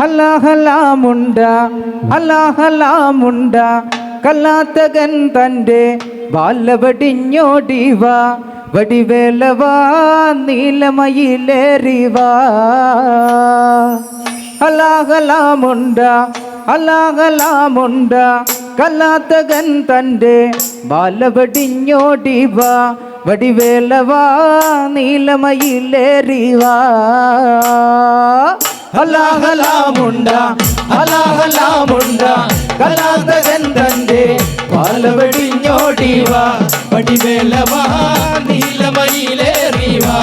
അല്ലാഹലാമുണ്ട അല്ലാഹല്ലാമുണ്ട. കല്ലാത്തകൻ തന്റെ ബാലവടിഞ്ഞോടിവ വടിവേലവാ നീലമയിലേറിവ. അല്ലാഹലാമുണ്ട അല്ലാഹലാമുണ്ട കല്ലാത്തകൻ തന്റെ ബാലവടിഞ്ഞോടിവ വടിവേലവാ നീലമയിലേറിവാ. ಹಲಾಹಲಾ ಮುಂಡ ಹಲಾಹಲಾ ಮುಂಡ ಕಲಾಂತಗನ್ ತಂದೆ பாலவடி ஞோடி வா படிவேலவா நீலமயிலேறிவா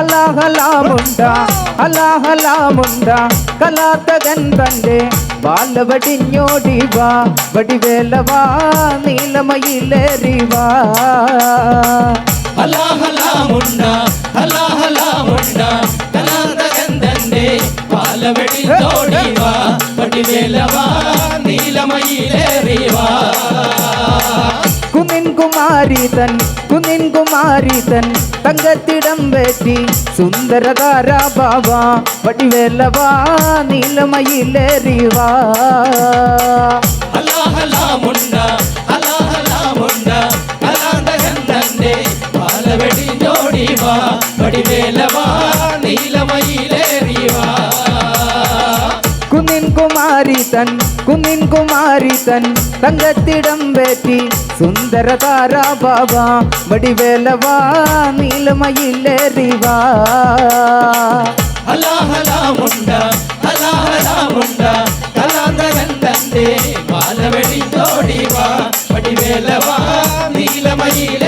அல்லாஹலாமுண்டா அல்லாஹலாமுண்டா கலாத்தகன் தந்தே பாலவடி ஞோடி வா வடிவேலவா நல்ல வெடி தோடிவா பட்டி வேலவா நீலமயிலேறிவா குமின் குமாரிதன் குமின் குமாரிதன் தங்கத்திடம் வெற்றி சுந்தரதாரா பாபா வடிவேலவா நீலமயிலேறிவா அல்லாஹலா முண்டா அல்லாஹலா முண்டா அலாந்தகன் தன்னே பாலவெடி ஜோடிவா வடிவேல குமாரி தன் குன்னின் குமாரி தன் தங்கத்திடம் வேற்றி சுந்தர தாரா பாபா வடிவேலவா நீலமயில் எறிவா ஹலா ஹலா உண்டா ஹலா ஹலா உண்டா கலாந்தகன் தந்தே பாலவெளி தோடிவா வடிவேலவா நீலமயில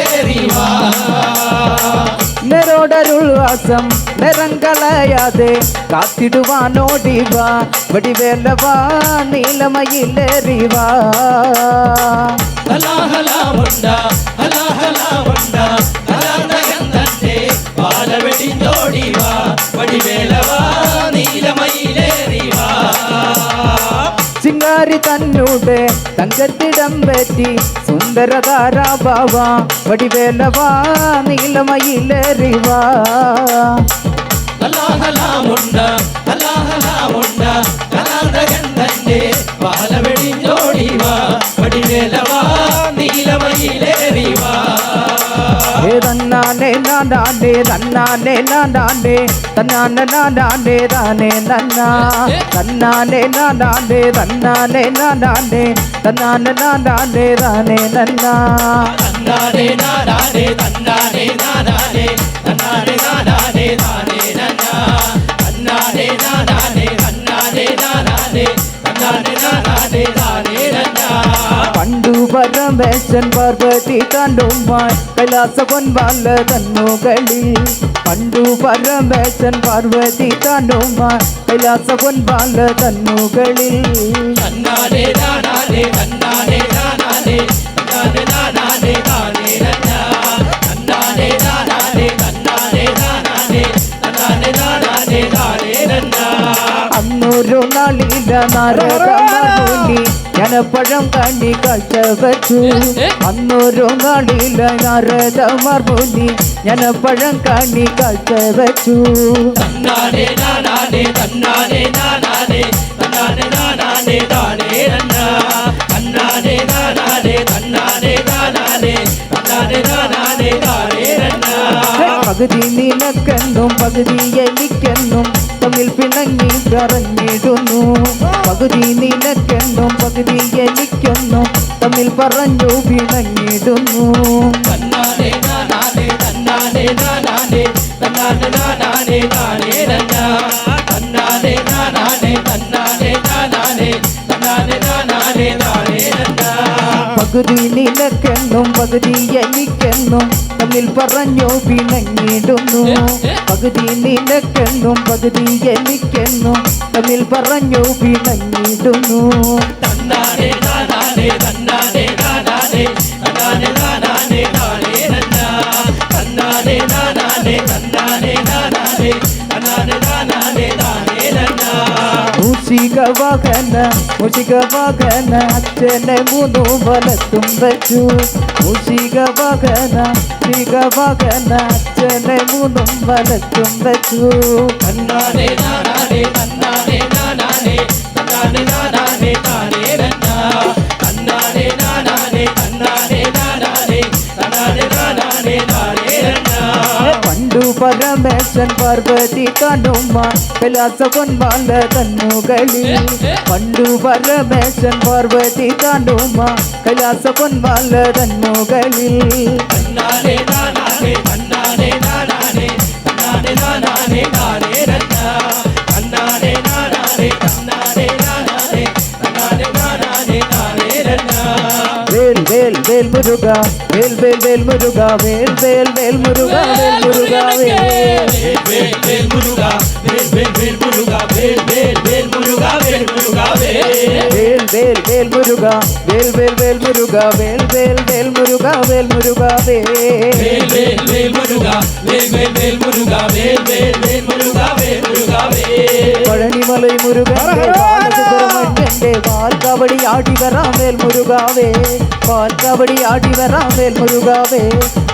வாசம் நிறங்களையாதே காத்திடுவா நோடிவா வடிவேலவா நீலமையில் எறிவா ஹலா ஹலா வண்டா ஹலா ஹலா வண்டா. സുന്ദരി തന്നൂടെ തങ്കത്തിടം പറ്റി സുന്ദരതാരാഭാവ വടിവേലവാ നീലമയിലേറിവാ. കലാകലാമുണ്ട കലാകലാമുണ്ട ஹே தன்னானே நாடானே தன்னானே நாடானே தன்னான நாடானே தானே நன்னா தன்னானே நாடானே தன்னானே நாடானே தன்னான நாடானே தானே நன்னா பரமேசன் பார்வதி தாண்டுமாய் கைலாச பொன்பால தன்முகளில் பண்டு பரமேசன் பார்வதி தாண்டுமாய் கைலாச பொன்பால தன்முகளில் தன்னாலே தானாலே தன்னாலே தானாலே தானாலே தானாலே നാരദമൂലി ജനപ്പഴം കണ്ണി കാഴ്ച വച്ചു അന്നൊരു നാളില നാരദമൂലി ജനപ്പഴം കണ്ണി കാഴ്ച വച്ചു തന്നാനെ നാനാനെ തന്നാനെ നാനാനെ തന്നാനെ നാനാനെ താനേ നന്നാ തന്നാനെ നാനാനെ തന്നാനെ നാനാനെ തന്നാനെ നാനാനെ താനേ നന്നാ പകുതി നിനക്കെന്നും പകുതി എനിക്കെന്നും തമ്മിൽ പിണങ്ങി പറഞ്ഞിടുന്നു പകുതി നിനക്കെന്നും പകുതി എനിക്കെന്നും തമ്മിൽ പറഞ്ഞു പിണങ്ങിടുന്നു പകുതി നിനക്കെന്നും പകുതി എനിക്കെന്നും തമ്മിൽ പറഞ്ഞു പിണങ്ങിടുന്നു പകുതി നിനക്കെന്നും പകുതി എനിക്കെന്നും തമ്മിൽ പറഞ്ഞു പിണങ്ങിടുന്നു തന്നാനെ നാനാനെ തന്നാനെ നാനാനെ തന്നാനെ നാനാനെ താനേ നന്നാ തന്നാനെ നാനാനെ തന്നാനെ നാനാനെ തന്നാനെ നാനാനെ താനേ നന്നാ മൂഷിക വാഹന മൂഷിക വാഹന അച്ഛനെ മൂന്നു വലത്തും വെച്ചു മൂഷിക വാഹന മൂഷിക വാഹന അച്ഛനെ മൂന്നും വലത്തും വെച്ചു തന്നാനെ நானே தன்னானே நானே தானே நன்னா தன்னானே நானே தன்னானே நானே தன்னானே நானே தானே நன்னா പണ്ടു പരമേശൻ പാർവതി കണ്ണുമാൻ വിലാസവൻ വാണ്ട കണ്ണുകളിൽ പണ്ടു പരമേശൻ പാർവതി കണ്ണുമാൻ വിലാസവൻ വാണ്ട കണ്ണുകളിൽ കണ്ണാനെ നാനാനെ കണ്ണാനെ നാനാനെ കണ്ണാനെ നാനാനെ നാനാനെ வேல் வேல் முருகா வேல் வேல் வேல் முருகா வேல் வேல் வேல் முருகா வேல் முருகா வேல் வேல் வேல் வேல் முருகா வேல் வேல் வேல் முருகா வேல் வேல் வேல் முருகா வேல் முருகா வேல் வேல் வேல் வேல் முருகா வேல் வேல் வேல் முருகா வேல் வேல் வேல் முருகா வேல் முருகா வேல் வேல் வேல் வேல் முருகா வேல் வேல் வேல் முருகா வேல் வேல் வேல் முருகா வேல் முருகா வேல் பழனிமலை முருகன் பாலசுப்பிரமணியன் பால் கபடி ஆடி வராமேல் முருகாவே. பால் கபடி ஆடி வராமேல் முருகாவே.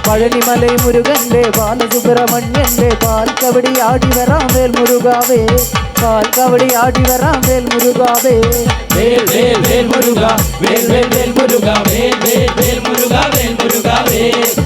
பழனிமலை முருகன் பாலசுப்பிரமணியன் பால் கபடி ஆடி வராமேல் முருகாவே. பால் கபடி ஆடி வராம் வேல் முருகாவே. வேல் வேல் வேல் முருகா வேல் வேல் வேல் முருகா வேல் வேல் வேல் முருகா வேல் முருகா வேல்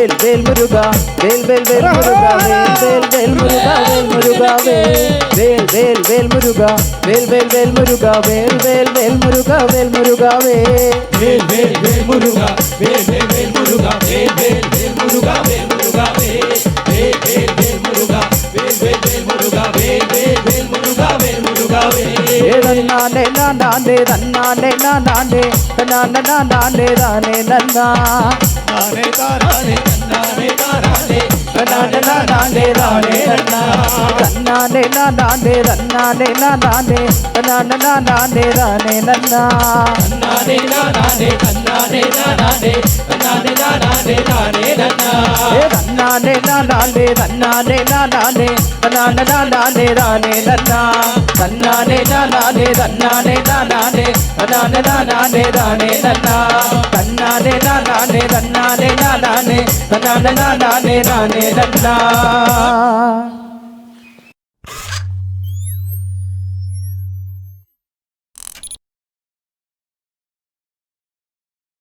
வேல் வேல் முருகா வேல் வேல் வேல் முருகா வேல் வேல் வேல் முருகா வேல் முருகா வேல் வேல் வேல் வேல் முருகா வேல் வேல் வேல் முருகா வேல் வேல் வேல் முருகா வேல் முருகா வேல் வேல் வேல் முருகா வேல் வேல் வேல் முருகா வேல் வேல் வேல் முருகா வேல் முருகா வேல் வேல் வேல் முருகா வேல் வேல் வேல் முருகா வேல் வேல் வேல் முருகா வேல் முருகா வேல் ஏதன்னானே நானே தன்னானே நானே தன்னானே நானே தானே நன்னா தானே நானே தானே நன்னா தன்னானே நானே நானே? தன்னானே நானே தானே நன்னா தன்னானே நானே தன்னானே நானே தன்னானே நானே தானே நன்னா ஏ தன்னானே நானே நானே தன்னானே நானே தன்னானே நானே தானே நன்னா தன்னானே நானே தன்னானே நானே தன்னானே நானே தானே நன்னா தன்னானே நானே தன்னானே நானே தன்னானே நானே தானே நன்னா